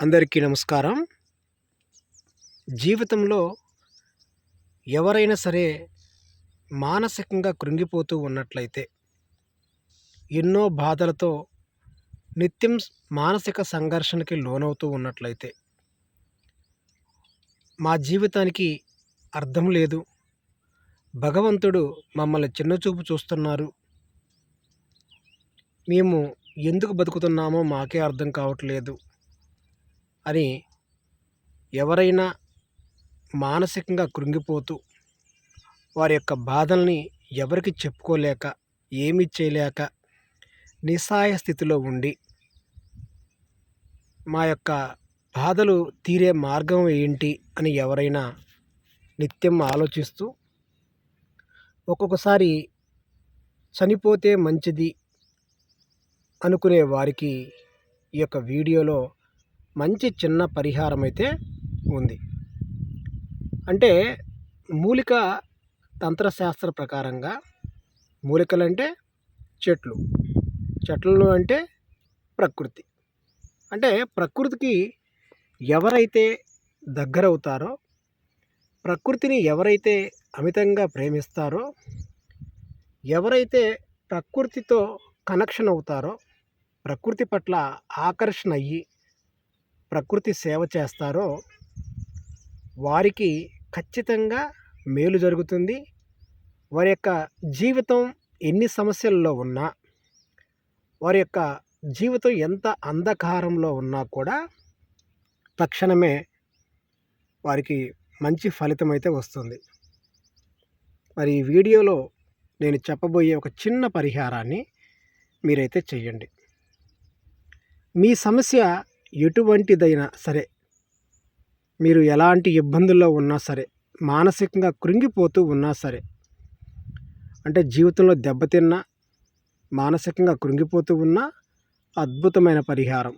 అందరికీ నమస్కారం. జీవితంలో ఎవరైనా సరే మానసికంగా కృంగిపోతూ ఉన్నట్లయితే ఎన్నో బాధలతో నిత్యం మానసిక సంఘర్షణకి లోనవుతూ ఉన్నట్లయితే మా జీవితానికి అర్థం లేదు. భగవంతుడు మమ్మల్ని చిన్నచూపు చూస్తున్నారు. మేము ఎందుకు బతుకుతున్నామో మాకే అర్థం కావట్లేదు. అని ఎవరైనా మానసికంగా కృంగిపోతూ వారి యొక్క బాధల్ని ఎవరికి చెప్పుకోలేక ఏమీ చేయలేక నిస్సహాయ స్థితిలో ఉండి మా యొక్క బాధలు తీరే మార్గం ఏంటి అని ఎవరైనా నిత్యం ఆలోచిస్తూ ఒక్కొక్కసారి చనిపోతే మంచిది అనుకునే వారికి ఈ యొక్క వీడియోలో మంచి చిన్న పరిహారం అయితే ఉంది. అంటే మూలిక తంత్రశాస్త్ర ప్రకారంగా మూలికలు అంటే చెట్లు. చెట్లు అంటే ప్రకృతి. అంటే ప్రకృతికి ఎవరైతే దగ్గరవుతారో ప్రకృతిని ఎవరైతే అమితంగా ప్రేమిస్తారో ఎవరైతే ప్రకృతితో కనెక్షన్ అవుతారో ప్రకృతి పట్ల ఆకర్షణ అయ్యి ప్రకృతి సేవ చేస్తారో వారికి ఖచ్చితంగా మేలు జరుగుతుంది. వారి యొక్క జీవితం ఎన్ని సమస్యల్లో ఉన్నా వారి యొక్క జీవితం ఎంత అంధకారంలో ఉన్నా కూడా తక్షణమే వారికి మంచి ఫలితం అయితే వస్తుంది. మరి ఈ వీడియోలో నేను చెప్పబోయే ఒక చిన్న పరిహారాన్ని మీరైతే చేయండి మీ సమస్య ఎటువంటిదైనా సరే మీరు ఎలాంటి ఇబ్బందుల్లో ఉన్నా సరే మానసికంగా కృంగిపోతూ ఉన్నా సరే అంటే జీవితంలో దెబ్బతిన్నా మానసికంగా కృంగిపోతూ ఉన్నా అద్భుతమైన పరిహారం.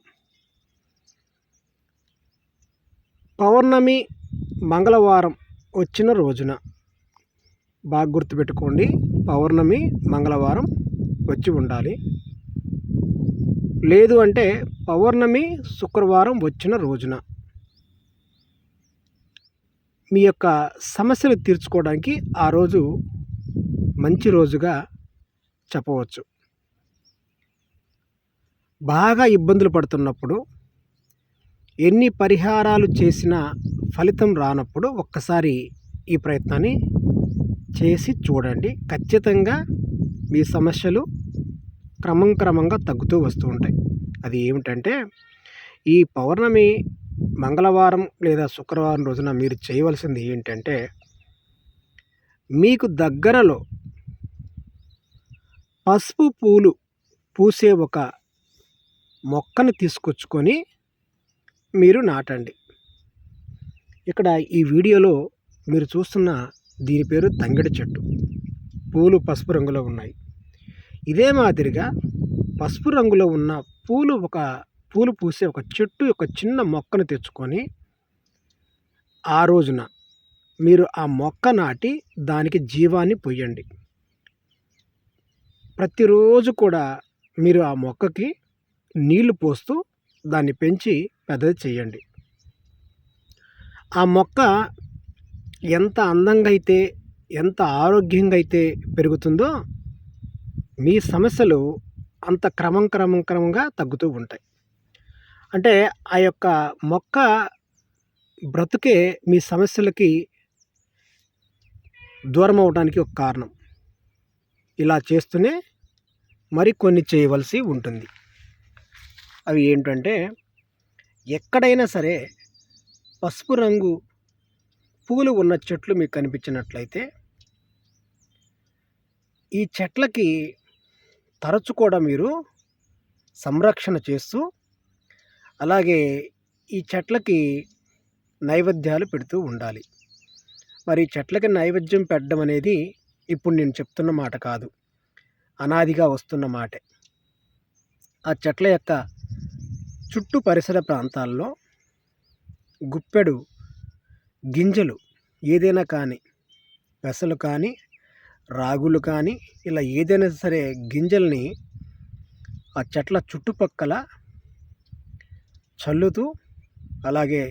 పౌర్ణమి మంగళవారం వచ్చిన రోజున బాగా గుర్తుపెట్టుకోండి పౌర్ణమి మంగళవారం వచ్చి ఉండాలి. లేదు అంటే పౌర్ణమి శుక్రవారం వచ్చిన రోజున మీ యొక్క సమస్యలు తీర్చుకోవడానికి ఆ రోజు మంచి రోజుగా చెప్పవచ్చు. బాగా ఇబ్బందులు పడుతున్నప్పుడు ఎన్ని పరిహారాలు చేసినా ఫలితం రానప్పుడు ఒక్కసారి ఈ ప్రయత్నాన్ని చేసి చూడండి. ఖచ్చితంగా మీ సమస్యలు క్రమం క్రమంగా తగ్గుతూ వస్తూ ఉంటాయి. అది ఏమిటంటే ఈ పౌర్ణమి మంగళవారం లేదా శుక్రవారం రోజున మీరు చేయవలసింది ఏంటంటే మీకు దగ్గరలో పసుపు పూలు పూసే ఒక మొక్కను తీసుకొచ్చుకొని మీరు నాటండి. ఇక్కడ ఈ వీడియోలో మీరు చూస్తున్న దీని పేరు తంగిడి చెట్టు. పూలు పసుపు రంగులో ఉన్నాయి. ఇదే మాదిరిగా పసుపు రంగులో ఉన్న పూలు ఒక పూలు పూసే ఒక చెట్టు యొక్క చిన్న మొక్కను తెచ్చుకొని ఆ రోజున మీరు ఆ మొక్క నాటి దానికి జీవాన్ని పొయ్యండి. ప్రతిరోజు కూడా మీరు ఆ మొక్కకి నీళ్ళు పోస్తూ దాన్ని పెంచి పెద్దది చేయండి. ఆ మొక్క ఎంత అందంగా అయితే ఎంత ఆరోగ్యంగా అయితే పెరుగుతుందో మీ సమస్యలు అంత క్రమం క్రమం క్రమంగా తగ్గుతూ ఉంటాయి. అంటే ఆ యొక్క మొక్క బ్రతుకే మీ సమస్యలకి దూరం అవడానికి ఒక కారణం. ఇలా చేస్తూనే మరికొన్ని చేయవలసి ఉంటుంది. అవి ఏంటంటే ఎక్కడైనా సరే పసుపు రంగు పూలు ఉన్న చెట్లు మీకు కనిపించినట్లయితే ఈ చెట్లకి తరచు కూడా మీరు సంరక్షణ చేస్తూ అలాగే ఈ చెట్లకి నైవేద్యాలు పెడుతూ ఉండాలి. మరి చెట్లకి నైవేద్యం పెట్టడం అనేది ఇప్పుడు నేను చెప్తున్న మాట కాదు. అనాదిగా వస్తున్న మాటే. ఆ చెట్ల యొక్క చుట్టూ పరిసర ప్రాంతాల్లో గుప్పెడు గింజలు ఏదైనా కానీ పెసలు కానీ రాగులు కానీ ఇలా ఏదైనా సరే గింజల్ని ఆ చెట్ల చుట్టుపక్కల చల్లుతూ అలాగే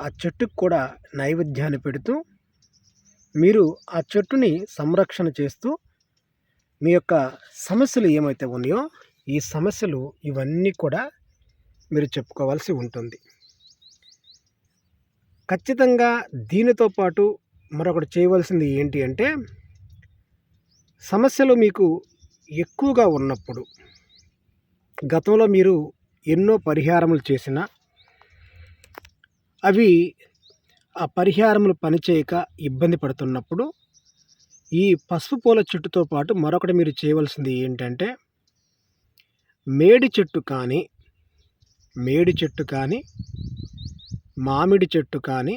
ఆ చెట్టుకు కూడా నైవేద్యాన్ని పెడుతూ మీరు ఆ చెట్టుని సంరక్షణ చేస్తూ మీ యొక్క సమస్యలు ఏమైతే ఉన్నాయో ఈ సమస్యలు ఇవన్నీ కూడా మీరు చెప్పుకోవాల్సి ఉంటుంది. ఖచ్చితంగా దీనితో పాటు మరొకటి చేయవలసింది ఏంటి అంటే సమస్యలు మీకు ఎక్కువగా ఉన్నప్పుడు గతంలో మీరు ఎన్నో పరిహారములు చేసిన అవి ఆ పరిహారములు పనిచేయక ఇబ్బంది పడుతున్నప్పుడు ఈ పసుపు పూల చెట్టుతో పాటు మరొకటి మీరు చేయవలసింది ఏంటంటే మేడి చెట్టు కానీ మేడి చెట్టు కానీ మామిడి చెట్టు కానీ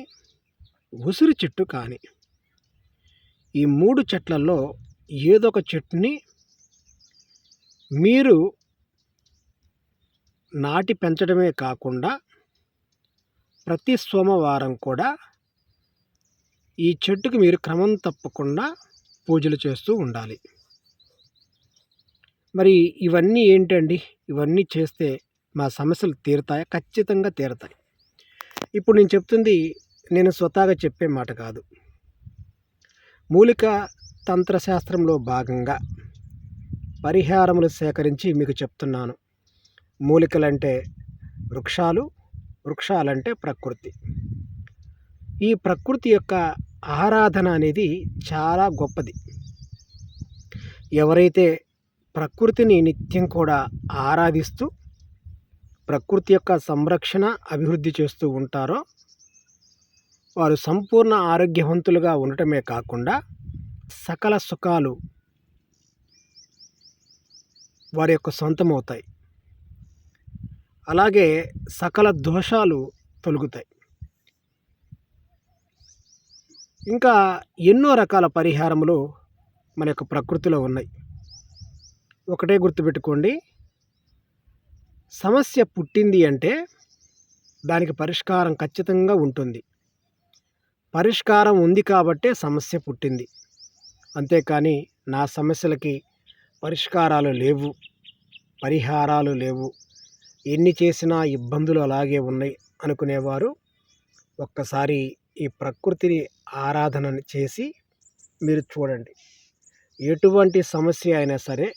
ఉసిరి చెట్టు కానీ ఈ మూడు చెట్లలో ఏదో ఒక చెట్టుని మీరు నాటి పెంచడమే కాకుండా ప్రతి సోమవారం కూడా ఈ చెట్టుకు మీరు క్రమం తప్పకుండా పూజలు చేస్తూ ఉండాలి. మరి ఇవన్నీ ఏంటండి? ఇవన్నీ చేస్తే మా సమస్యలు తీరుతాయి? ఖచ్చితంగా తీరుతాయి. ఇప్పుడు నేను చెప్తుంది నేను స్వతహాగా చెప్పే మాట కాదు. మూలిక తంత్రశాస్త్రంలో భాగంగా పరిహారములు సేకరించి మీకు చెప్తున్నాను. మూలికలంటే వృక్షాలు వృక్షాలంటే ప్రకృతి. ఈ ప్రకృతి యొక్క ఆరాధన అనేది చాలా గొప్పది. ఎవరైతే ప్రకృతిని నిత్యం కూడా ఆరాధిస్తూ ప్రకృతి యొక్క సంరక్షణ అభివృద్ధి చేస్తూ ఉంటారో వారు సంపూర్ణ ఆరోగ్యవంతులుగా ఉండటమే కాకుండా సకల సుఖాలు వారి యొక్క సొంతమవుతాయి. అలాగే సకల దోషాలు తొలుగుతాయి. ఇంకా ఎన్నో రకాల పరిహారములు మన యొక్క ప్రకృతిలో ఉన్నాయి. ఒకటే గుర్తుపెట్టుకోండి. సమస్య పుట్టింది అంటే దానికి పరిష్కారం ఖచ్చితంగా ఉంటుంది. పరిష్కారం ఉంది కాబట్టే సమస్య పుట్టింది. అంతేకాని నా సమస్యలకి పరిష్కారాలు లేవు పరిహారాలు లేవు. ఎన్ని చేసినా ఇబ్బందులు అలాగే ఉన్నాయి అనుకునేవారు ఒక్కసారి ఈ ప్రకృతిని ఆరాధన చేసి మీరు చూడండి. ఎటువంటి సమస్య అయినా సరే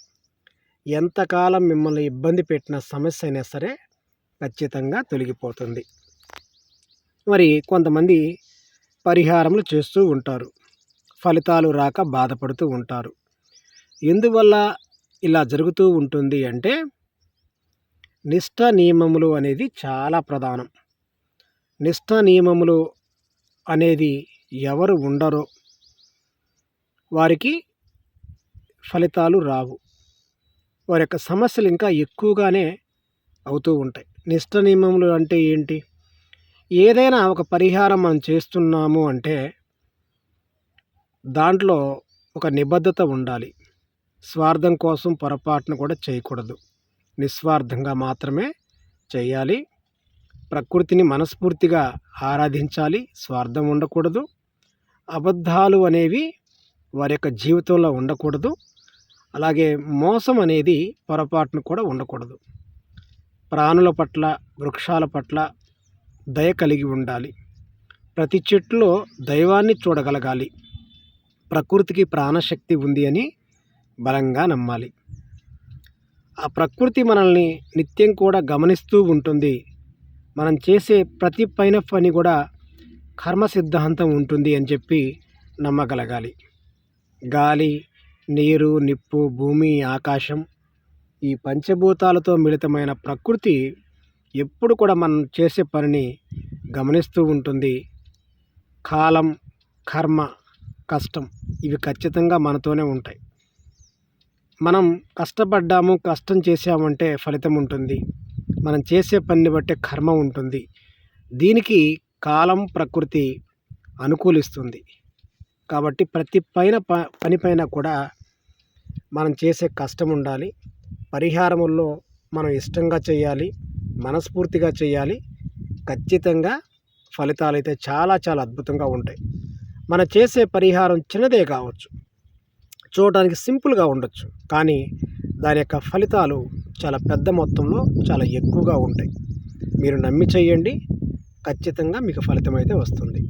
ఎంతకాలం మిమ్మల్ని ఇబ్బంది పెట్టిన సమస్య అయినా సరే ఖచ్చితంగా తొలగిపోతుంది. మరి కొంతమంది పరిహారములు చేస్తూ ఉంటారు. ఫలితాలు రాక బాధపడుతూ ఉంటారు. ఎందువల్ల ఇలా జరుగుతూ ఉంటుంది అంటే నిష్ట నియమములు అనేది చాలా ప్రధానం. నిష్ట నియమములు అనేది ఎవరు ఉండరో వారికి ఫలితాలు రావు. వారి యొక్క సమస్యలు ఇంకా ఎక్కువగానే అవుతూ ఉంటాయి. నిష్ట నియమములు అంటే ఏంటి? ఏదైనా ఒక పరిహారం మనం చేస్తున్నాము అంటే దాంట్లో ఒక నిబద్ధత ఉండాలి. స్వార్థం కోసం పొరపాటును కూడా చేయకూడదు. నిస్వార్థంగా మాత్రమే చేయాలి. ప్రకృతిని మనస్ఫూర్తిగా ఆరాధించాలి. స్వార్థం ఉండకూడదు. అబద్ధాలు అనేవి వారి యొక్క జీవితంలో ఉండకూడదు. అలాగే మోసం అనేది పొరపాటును కూడా ఉండకూడదు. ప్రాణుల పట్ల వృక్షాల పట్ల దయ కలిగి ఉండాలి. ప్రతి చెట్టులో దైవాన్ని చూడగలగాలి. ప్రకృతికి ప్రాణశక్తి ఉంది అని బలంగా నమ్మాలి. ఆ ప్రకృతి మనల్ని నిత్యం కూడా గమనిస్తూ ఉంటుంది. మనం చేసే ప్రతి పైన పని కూడా కర్మ సిద్ధాంతం ఉంటుంది అని చెప్పి నమ్మగలగాలి. గాలి నీరు నిప్పు భూమి ఆకాశం ఈ పంచభూతాలతో మిళితమైన ప్రకృతి ఎప్పుడు కూడా మనం చేసే పనిని గమనిస్తూ ఉంటుంది. కాలం కర్మ కష్టం. ఇవి ఖచ్చితంగా మనతోనే ఉంటాయి. మనం కష్టపడ్డాము కష్టం చేసామంటే ఫలితం ఉంటుంది. మనం చేసే పనిని బట్టే కర్మ ఉంటుంది. దీనికి కాలం ప్రకృతి అనుకూలిస్తుంది. కాబట్టి ప్రతి పైన ప పనిపైన కూడా మనం చేసే కష్టం ఉండాలి. పరిహారముల్లో మనం ఇష్టంగా చేయాలి. మనస్ఫూర్తిగా చేయాలి. ఖచ్చితంగా ఫలితాలు అయితే చాలా చాలా అద్భుతంగా ఉంటాయి. మన చేసే పరిహారం చిన్నదే కావచ్చు. చూడడానికి సింపుల్గా ఉండొచ్చు. కానీ దాని యొక్క ఫలితాలు చాలా పెద్ద మొత్తంలో చాలా ఎక్కువగా ఉంటాయి. మీరు నమ్మి చేయండి ఖచ్చితంగా మీకు ఫలితం అయితే వస్తుంది.